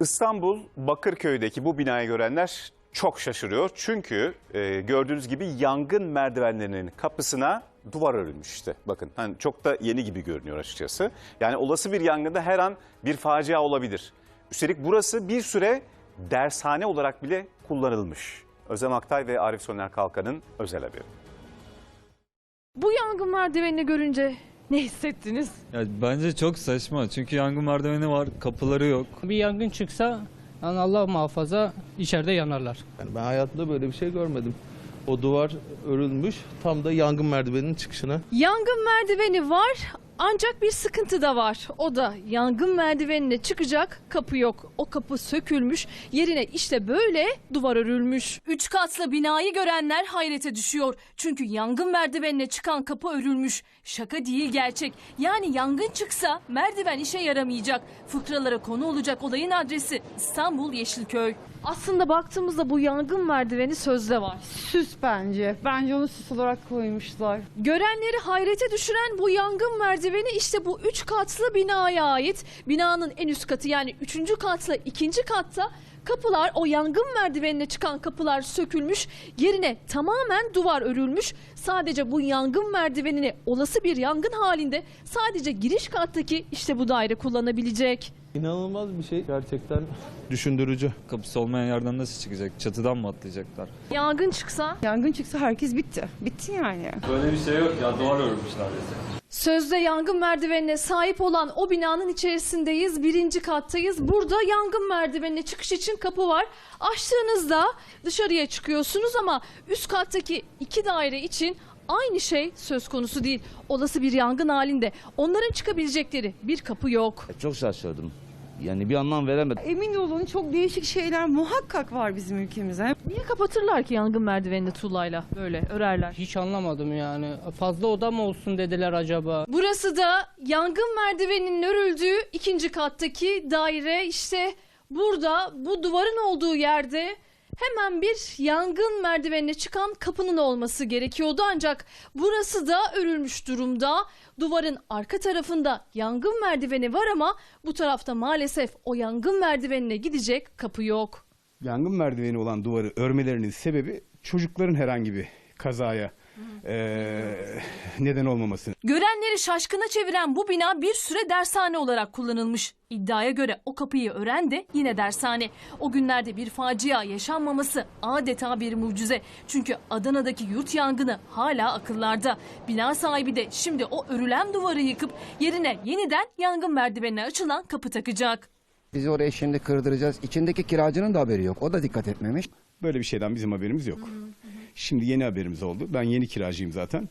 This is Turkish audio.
İstanbul Bakırköy'deki bu binayı görenler çok şaşırıyor. Çünkü e, gördüğünüz gibi yangın merdivenlerinin kapısına duvar örülmüş işte. Bakın hani çok da yeni gibi görünüyor açıkçası. Yani olası bir yangında her an bir facia olabilir. Üstelik burası bir süre dershane olarak bile kullanılmış. Özlem Aktay ve Arif Soner Kalkan'ın özel haberi. Bu yangın merdivenini görünce ne hissettiniz? Ya bence çok saçma çünkü yangın merdiveni var, kapıları yok. Bir yangın çıksa yani Allah muhafaza içeride yanarlar. Yani ben hayatımda böyle bir şey görmedim. O duvar örülmüş tam da yangın merdiveninin çıkışına. Yangın merdiveni var ancak bir sıkıntı da var. O da yangın merdivenine çıkacak kapı yok. O kapı sökülmüş. Yerine işte böyle duvar örülmüş. Üç katlı binayı görenler hayrete düşüyor. Çünkü yangın merdivenine çıkan kapı örülmüş. Şaka değil gerçek. Yani yangın çıksa merdiven işe yaramayacak. Fıkralara konu olacak olayın adresi İstanbul Yeşilköy. Aslında baktığımızda bu yangın merdiveni sözde var. Süs bence. Bence onu süs olarak koymuşlar. Görenleri hayrete düşüren bu yangın merdiveni işte bu üç katlı binaya ait. Binanın en üst katı yani üçüncü katla ikinci katta kapılar o yangın merdivenine çıkan kapılar sökülmüş. Yerine tamamen duvar örülmüş. Sadece bu yangın merdivenini olası bir yangın halinde sadece giriş kattaki işte bu daire kullanabilecek. İnanılmaz bir şey. Gerçekten düşündürücü. Kapısı olmayan yerden nasıl çıkacak? Çatıdan mı atlayacaklar? Yangın çıksa Yangın çıksa herkes bitti. Bitti yani. Böyle bir şey yok ya duvar örmüşler Sözde yangın merdivenine sahip olan o binanın içerisindeyiz. Birinci kattayız. Burada yangın merdivenine çıkış için kapı var. Açtığınızda dışarıya çıkıyorsunuz ama üst kattaki iki daire için aynı şey söz konusu değil. Olası bir yangın halinde onların çıkabilecekleri bir kapı yok. Çok şaşırdım. Yani bir anlam veremedim. Emin olun çok değişik şeyler muhakkak var bizim ülkemizde. Niye kapatırlar ki yangın merdivenini tuğlayla böyle örerler? Hiç anlamadım yani. Fazla oda mı olsun dediler acaba? Burası da yangın merdiveninin örüldüğü ikinci kattaki daire. İşte burada bu duvarın olduğu yerde hemen bir yangın merdivenine çıkan kapının olması gerekiyordu. Ancak burası da örülmüş durumda. Duvarın arka tarafında yangın merdiveni var ama bu tarafta maalesef o yangın merdivenine gidecek kapı yok. yangın merdiveni olan duvarı örmelerinin sebebi çocukların herhangi bir kazaya eee, neden olmaması. Görenleri şaşkına çeviren bu bina bir süre dershane olarak kullanılmış. İddiaya göre o kapıyı ören de yine dershane. O günlerde bir facia yaşanmaması adeta bir mucize. Çünkü Adana'daki yurt yangını hala akıllarda. Bina sahibi de şimdi o örülen duvarı yıkıp yerine yeniden yangın merdivenine açılan kapı takacak. Biz orayı şimdi kırdıracağız. İçindeki kiracının da haberi yok. O da dikkat etmemiş. Böyle bir şeyden bizim haberimiz yok. Şimdi yeni haberimiz oldu. Ben yeni kiracıyım zaten.